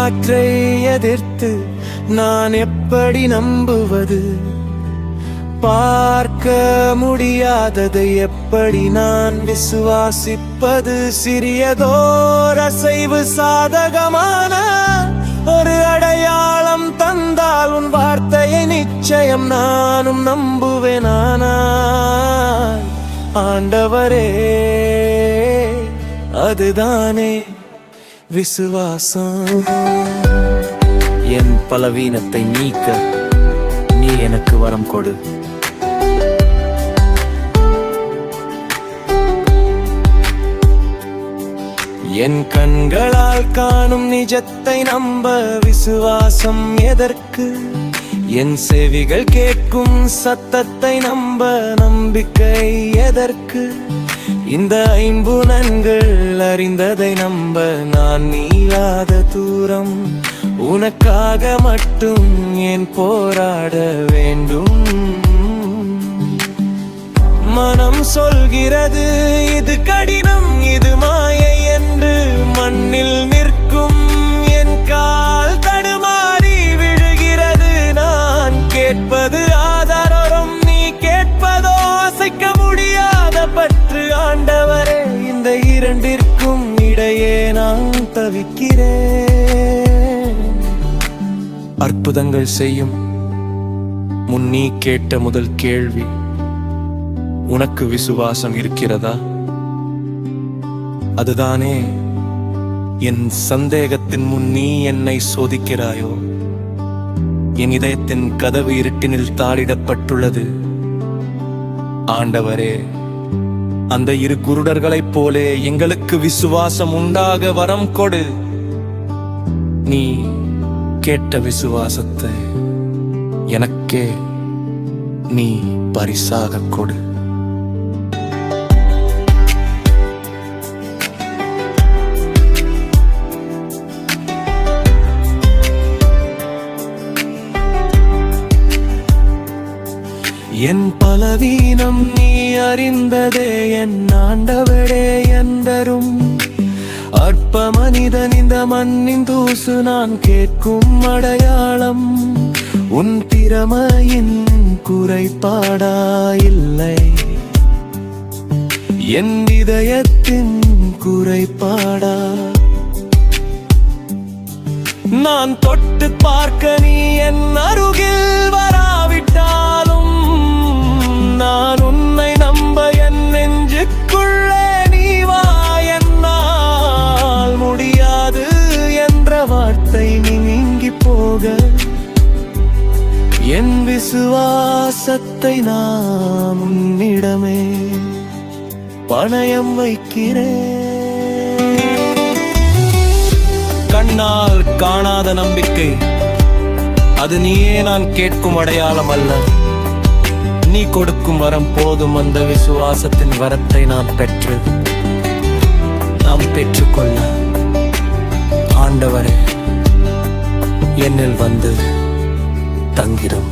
காற்றை எதிர்த்து நான் எப்படி நம்புவது? பார்க்க முடியாததை எப்படி நான் விசுவாசிப்பது? சிறியதோர் அசைவு சாதகமான ஒரு அடையாளம் தந்தால் உன் வார்த்தையை நிச்சயம் நானும் நம்புவேனானால் ஆண்டவரே அதுதானே. விசுவாசம். என் பலவீனத்தை நீக்க நீ எனக்கு வரம் கொடு. என் கண்களால் காணும் நிஜத்தை நம்ப விசுவாசம் எதற்கு? என் செவிகள் கேட்கும் சத்தத்தை நம்ப நம்பிக்கை எதற்கு? இந்த ஐம்புலன்கள் அறிந்ததை நம்ப நான் நீளாத தூரம். உனக்காக மட்டும் ஏன் போராட வேண்டும்? மனம் சொல்கிறது இது கடினம். இரண்டிற்கும் இடையே நான் தவிக்கிறேன். அற்புதங்கள் செய்யும் முன் நீ கேட்ட முதல் கேள்வி உனக்கு விசுவாசம் இருக்கிறதா? அதுதானே என் சந்தேகத்தின் முன் நீ என்னை சோதிக்கிறாயோ? என் இதயத்தின் கதவு இருட்டினில் தாளிடப்பட்டுள்ளது. ஆண்டவரே அந்த இரு குருடர்களைப் போலே எங்களுக்கு விசுவாசம் உண்டாக வரம் கொடு. நீ கேட்ட விசுவாசத்தை எனக்கே நீ பரிசாக கொடு. என் பலவீனம் நீ அறிந்ததே என் ஆண்டவரே என்றரும். அற்ப மனிதன் இந்த மண்ணின் தூசு நான் கேட்கும் அடையாளம். உன் திறமையின் குறைபாடா இல்லை. என் இதயத்தின் குறைபாடா. நான் தொட்டு பார்க்க நீ என் அருகில் வார்த்தை நீங்கி போக. என் விசுவாசத்தை நான் உன்னிடமே பணயம் வைக்கிறேன். கண்ணால் காணாத நம்பிக்கை அது நீயே நான் கேட்கும் அடையாளம் அல்ல. நீ கொடுக்கும் வரம் போதும் அந்த விசுவாசத்தின் வரத்தை நான் பெற்று நாம் பெற்றுக்கொள்ள. ஆண்டவரே என்னில் வந்து தங்கிடும்